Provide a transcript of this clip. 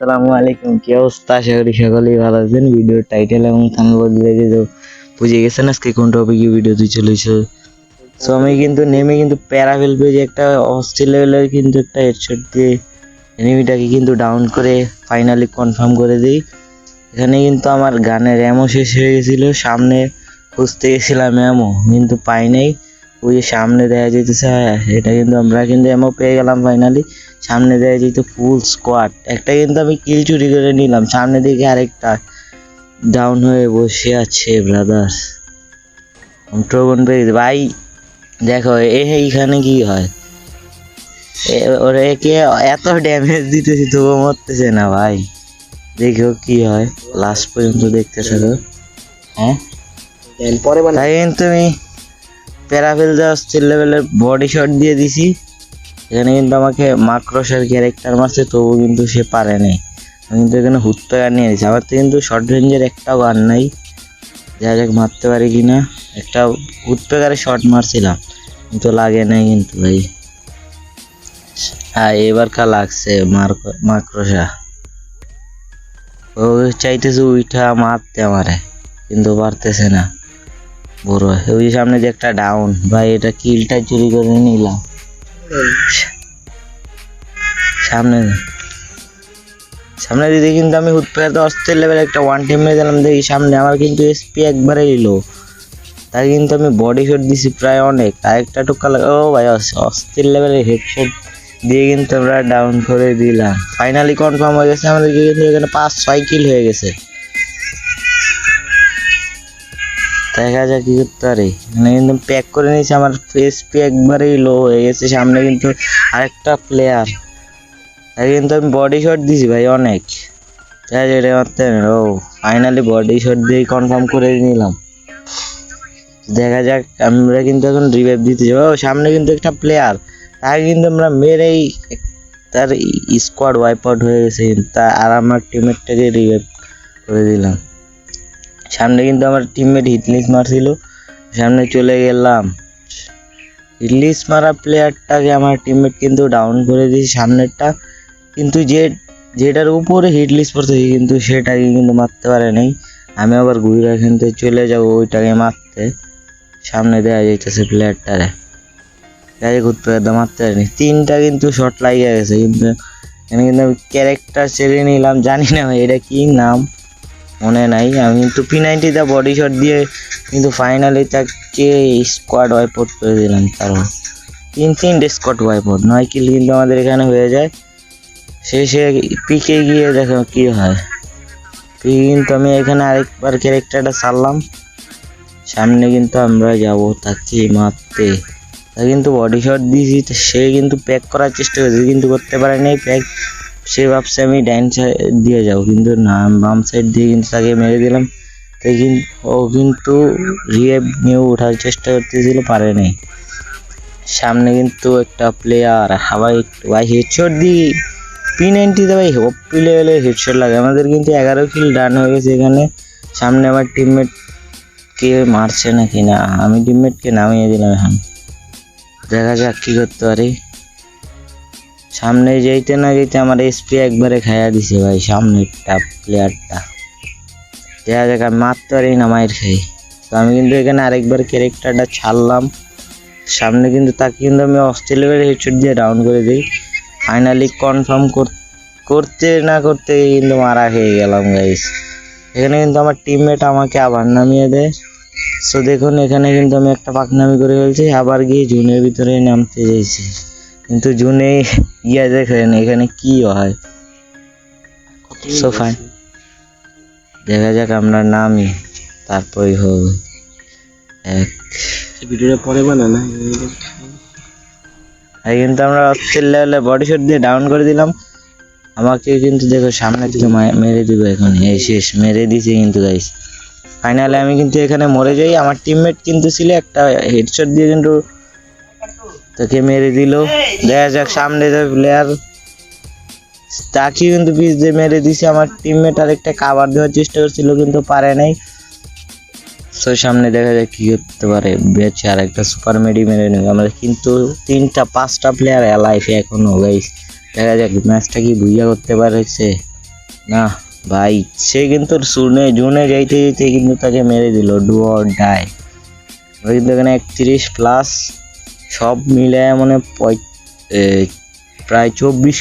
আসসালামু আলাইকুম কি অবস্থা? আশা করি সকলেই ভালো আছেন। ভিডিওর টাইটেল এবং থাম্বনেল দেখে তো বুঝে গেছেন আজকে কোন টপিকে ভিডিও তুই চলেছে। সো আমি কিন্তু নেমে কিন্তু প্যারাভেল পেজে একটা অস্থির লেভেলের কিন্তু একটা হেডশট দিয়ে এনিমিটাকে কিন্তু ডাউন করে ফাইনালি কনফার্ম করে দিই। এখানে কিন্তু আমার গানের অ্যামো শেষ হয়ে গেছিল। সামনে খুঁজতে গেছিলাম অ্যামো কিন্তু পাই নাই। ওই সামনে দেখা যেতেছে হ্যাঁ, এটা কিন্তু আমরা কিন্তু অ্যামো পেয়ে গেলাম ফাইনালি সামনে দেখা যেহেতু ফুল স্কোয়াড একটা কিন্তু আমি কিল চুরি করে নিলাম সামনে দিকে আরেকটা। ডাউন হয়ে বসে আছে ব্রাদার্স ট্রোবন পেয়ে ভাই দেখো এ এইখানে কি হয়? ওরা একে এত ড্যামেজ দিতেছি তবুও মরতেছে না ভাই। দেখো কি হয় লাস্ট পর্যন্ত দেখতে থাকো হ্যাঁ? পরে তাই কিন্তু আমি প্যারাফেল দেওয়া লেভেলের বডি শট দিয়ে দিছি। এখানে কিন্তু আমাকে মাক্রোসের ক্যারেক্টার মারছে তবু কিন্তু সে পারে নাই। আমি কিন্তু এখানে হুত্তো গান নিয়ে দিয়েছি আমার তো কিন্তু শর্ট রেঞ্জের একটাও গান নাই। যা যাক মারতে পারি কিনা। একটা হুত্তোকারে শর্ট মারছিলাম। কিন্তু লাগে নাই কিন্তু ভাই। হ্যাঁ এবার কা লাগছে মাক্রোসা ও চাইতেছে উইঠা মারতে আমারে, কিন্তু পারতেছে না। বড়, ওই সামনে যে একটা ডাউন ভাই, এটা কিলটা চুরি করে নিলাম। সামনে সামনে দিদি কিন্তু আমি হুটপাতে অস্থির লেভেল একটা ওয়ান টিম মেরে দিলাম দেখি, সামনে আমার কিন্তু এসপি একবারে এলো তাই কিন্তু আমি বডি শট দিছি প্রায় অনেক। আরেকটা টুকা লাগা ও ভাই অস- অস্থির লেভেলের হেডশট দিয়ে কিন্তু আমরা ডাউন করে দিলাম। ফাইনালি কনফার্ম হয়ে গেছে আমাদের কিন্তু এখানে পাঁচ, ছয় কিল হয়ে গেছে। দেখা যাক কি করতে পারে। মানে কিন্তু প্যাক করে নিয়েছে, আমার ফেস পে একবারেই লো হয়ে গেছে। সামনে কিন্তু আরেকটা প্লেয়ার তাই কিন্তু আমি বডি শট দিছি ভাই, অনেক। তাই এটা মারতে ও ফাইনালি বডি শট দিয়ে কনফার্ম করে নিলাম। দেখা যাক, আমরা কিন্তু এখন রিভাইভ দিতে যাব ও, সামনে কিন্তু একটা প্লেয়ার তাকে কিন্তু আমরা মেরেই তার স্কোয়াড ওয়াইপ আউট হয়ে গেছে। তা আর আমার টিমের টিমেরটাকে রিভাইভ করে দিলাম। সামনে কিন্তু আমার টিমমেট হিটলিস মারছিল। সামনে চলে গেলাম। হিটলিস মারা প্লেয়ারটাকে আমার টিমমেট কিন্তু ডাউন করে দিয়েছে সামনেরটা। কিন্তু যে, যেটার উপরে হিটলিস পড়ছে কিন্তু সেটাকে কিন্তু মারতে পারে নাই। আমি আবার ঘুরে এখান থেকে চলে যাব ওইটাকে মারতে। সামনে দেওয়া যাইতেছে প্লেয়ারটারে গাড়ি ঘুরতে একদম মারতে পারিনি। তিনটা কিন্তু শট লাগিয়ে গেছে। কিন্তু এখানে কিন্তু আমি ক্যারেক্টার ছেড়ে নিলাম। জানি না এটা কি নাম। মনে নাই। আমি কিন্তু পি নাইনটিতে বডি শট দিয়ে কিন্তু ফাইনালি তাকে স্কোয়াড ওয়াইপ আউট করে দিলাম কারণ তিন তিনটে স্কোয়াড ওয়াইপ আউট নয় কিল কিন্তু আমাদের এখানে হয়ে যায়। শেষে পিকে গিয়ে দেখো কি হয়। পিকে কিন্তু আমি এখানে আরেকবার ক্যারেক্টারটা ছাড়লাম। সামনে কিন্তু আমরা যাব তাকে মারতে তা কিন্তু বডি শট দিয়েছি সে কিন্তু প্যাক করার চেষ্টা করেছে, কিন্তু করতে পারে নাই প্যাক সে ভাবছে আমি ডাইন সাইড দিয়ে যাব, কিন্তু না বাম সাইড দিয়ে কিন্তু তাকে মেরে দিলাম। তাই কিন্তু ও কিন্তু রিয়েব নিয়ে ওঠার চেষ্টা করতেছিল, পারে নাই। সামনে কিন্তু একটা প্লেয়ার হাওয়াই ভাই হেডশট দি পি নাইনটিতে ভাই ওপি লেভেলে হেডশট লাগে। আমাদের কিন্তু এগারো কিল ডান হয়ে গেছে এখানে। সামনে আমার টিমমেট কে মারছে নাকি না? আমি টিমমেটকে নামিয়ে দিলাম এখন। দেখা যাক কী করতে পারি। সামনে যেতে না যেতে আমার এসপি একবারে খাইয়া দিছে ভাই, সামনেরটা প্লেয়ারটা দেখা যাক, আমি মারতে পারি না মায়ের খাই। তো আমি কিন্তু এখানে আরেকবার ক্যারেক্টারটা ছাড়লাম। সামনে কিন্তু তাকে কিন্তু আমি অস্ট্রেলিয়ার হেডশট দিয়ে ডাউন করে দিই। ফাইনালি কনফার্ম করতে না করতে কিন্তু মারা খেয়ে গেলাম গাইস এখানে কিন্তু আমার টিমমেট আমাকে আবার নামিয়ে দেয়। সো দেখুন, এখানে কিন্তু আমি একটা পাকনামি করে ফেলছি। আবার গিয়ে জুনের ভিতরে নামতে চাইছি কিন্তু জুনে গিয়ে দেখেন এখানে কি হয়? সো ফাইন দেখা যাক আমরা নামি তারপরে হবে। এক। ভিডিওটা পরে বানা না? আর কিন্তু আমরা অস্থির লেভেলে বডি শট দিয়ে ডাউন করে দিলাম। আমাকে কিন্তু দেখো সামনে থেকে মেরে দিবে এখন। এই শেষ মেরে দিছে কিন্তু গাইস ফাইনালে আমি কিন্তু এখানে মরে যাই। আমার টিমমেট কিন্তু ছিল একটা হেডশট দিয়ে কিন্তু তাকে মেরে দিল। দেখা যাক সামনে যে প্লেয়ার তাকে কিন্তু পিস দিয়ে মেরে দিছে। আমার টিমমেট আরেকটা কাভার দেওয়ার চেষ্টা করছিল কিন্তু পারে নাই। সো সামনে দেখা যায় কি করতে পারে। বেঁচে আর একটা সুপার মেডি মেরে নেবে। আমরা কিন্তু তিনটা পাঁচটা প্লেয়ার অ্যালাইফ এখনও গাইস দেখা যাক ম্যাচটা কি ভুইয়া করতে পারছে। না ভাই সে কিন্তু শুনে জুনে যাইতে যেতে কিন্তু তাকে মেরে দিল। ডু অর ডাই ওই কিন্তু এখানে একত্রিশ প্লাস সব মিলে মানে প্রায় চব্বিশ